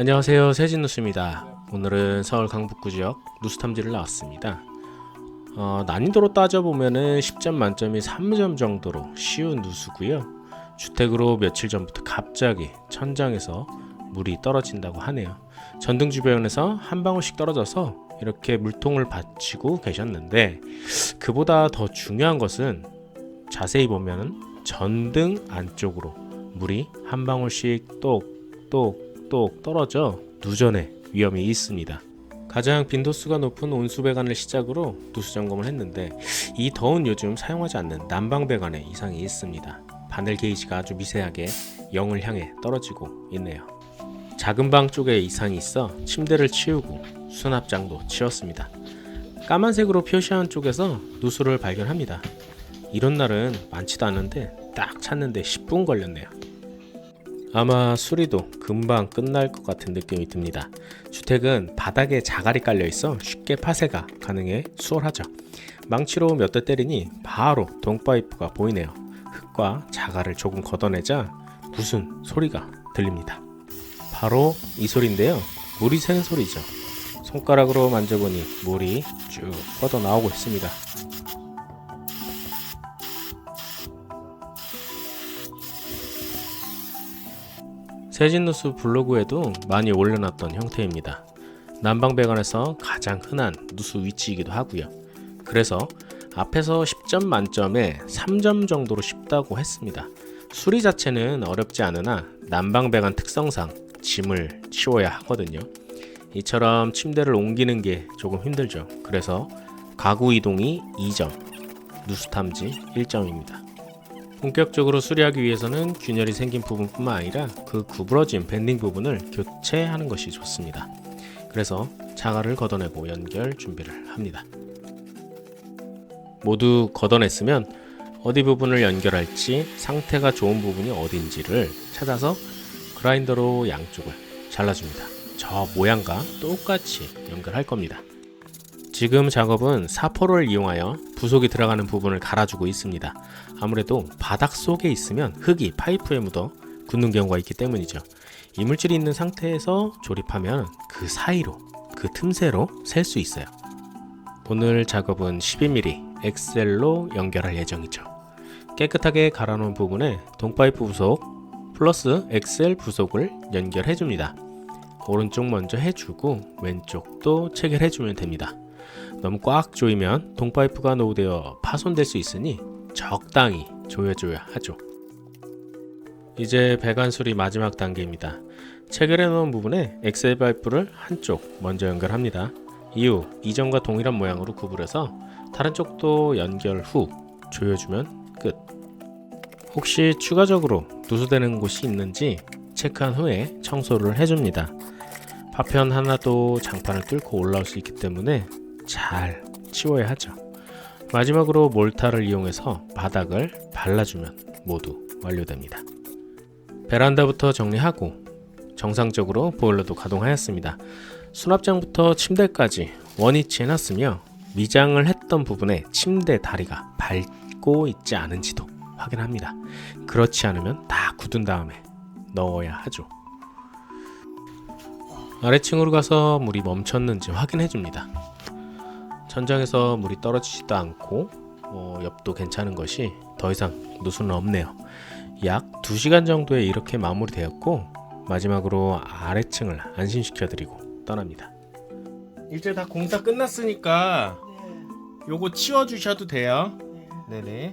안녕하세요. 세진누스입니다. 오늘은 서울 강북구 지역 누수 탐지를 나왔습니다. 어, 난이도로 따져보면은 10점 만점이 3점 정도로 쉬운 누수고요. 주택으로 며칠 전부터 갑자기 천장에서 물이 떨어진다고 하네요. 전등 주변에서 한 방울씩 떨어져서 이렇게 물통을 받치고 계셨는데 그보다 더 중요한 것은 자세히 보면은 전등 안쪽으로 물이 한 방울씩 똑똑 똑 떨어져 누전의 위험이 있습니다. 가장 빈도수가 높은 온수배관을 시작으로 누수 점검을 했는데 이 더운 요즘 사용하지 않는 난방배관에 이상이 있습니다. 바늘 게이지가 아주 미세하게 0을 향해 떨어지고 있네요. 작은 방 쪽에 이상이 있어 침대를 치우고 수납장도 치웠습니다. 까만색으로 표시한 쪽에서 누수를 발견합니다. 이런 날은 많지도 않은데 딱 찾는데 10분 걸렸네요. 아마 수리도 금방 끝날 것 같은 느낌이 듭니다. 주택은 바닥에 자갈이 깔려 있어 쉽게 파쇄가 가능해 수월하죠. 망치로 몇 대 때리니 바로 동파이프가 보이네요. 흙과 자갈을 조금 걷어내자 무슨 소리가 들립니다. 바로 이 소리인데요. 물이 새는 소리죠. 손가락으로 만져보니 물이 쭉 뻗어 나오고 있습니다. 세진누수 블로그에도 많이 올려놨던 형태입니다. 난방배관에서 가장 흔한 누수 위치이기도 하고요. 그래서 앞에서 10점 만점에 3점 정도로 쉽다고 했습니다. 수리 자체는 어렵지 않으나 난방배관 특성상 짐을 치워야 하거든요. 이처럼 침대를 옮기는 게 조금 힘들죠. 그래서 가구 이동이 2점, 누수 탐지 1점입니다. 본격적으로 수리하기 위해서는 균열이 생긴 부분뿐만 아니라 그 구부러진 밴딩 부분을 교체하는 것이 좋습니다. 그래서 자갈을 걷어내고 연결 준비를 합니다. 모두 걷어냈으면 어디 부분을 연결할지 상태가 좋은 부분이 어딘지를 찾아서 그라인더로 양쪽을 잘라줍니다. 저 모양과 똑같이 연결할 겁니다. 지금 작업은 사포를 이용하여 부속이 들어가는 부분을 갈아주고 있습니다. 아무래도 바닥 속에 있으면 흙이 파이프에 묻어 굳는 경우가 있기 때문이죠. 이물질이 있는 상태에서 조립하면 그 사이로, 그 틈새로 셀 수 있어요. 오늘 작업은 12mm 엑셀로 연결할 예정이죠. 깨끗하게 갈아놓은 부분에 동파이프 부속 플러스 엑셀 부속을 연결해 줍니다. 오른쪽 먼저 해주고 왼쪽도 체결해 주면 됩니다. 너무 꽉 조이면 동파이프가 노후되어 파손될 수 있으니 적당히 조여줘야 하죠. 이제 배관 수리 마지막 단계입니다. 체결해 놓은 부분에 엑셀 파이프를 한쪽 먼저 연결합니다. 이후 이전과 동일한 모양으로 구부려서 다른 쪽도 연결 후 조여주면 끝. 혹시 추가적으로 누수되는 곳이 있는지 체크한 후에 청소를 해줍니다. 파편 하나도 장판을 뚫고 올라올 수 있기 때문에 잘 치워야 하죠. 마지막으로 몰타를 이용해서 바닥을 발라주면 모두 완료됩니다. 베란다부터 정리하고 정상적으로 보일러도 가동하였습니다. 수납장부터 침대까지 원위치 해놨으며 미장을 했던 부분에 침대 다리가 밟고 있지 않은지도 확인합니다. 그렇지 않으면 다 굳은 다음에 넣어야 하죠. 아래층으로 가서 물이 멈췄는지 확인해 줍니다. 천장에서 물이 떨어지지도 않고 어, 옆도 괜찮은 것이 더 이상 누수는 없네요. 약 2시간 정도에 이렇게 마무리되었고 마지막으로 아래층을 안심시켜 드리고 떠납니다. 이제 다 공사 끝났으니까 네. 요거 치워 주셔도 돼요. 네. 네네.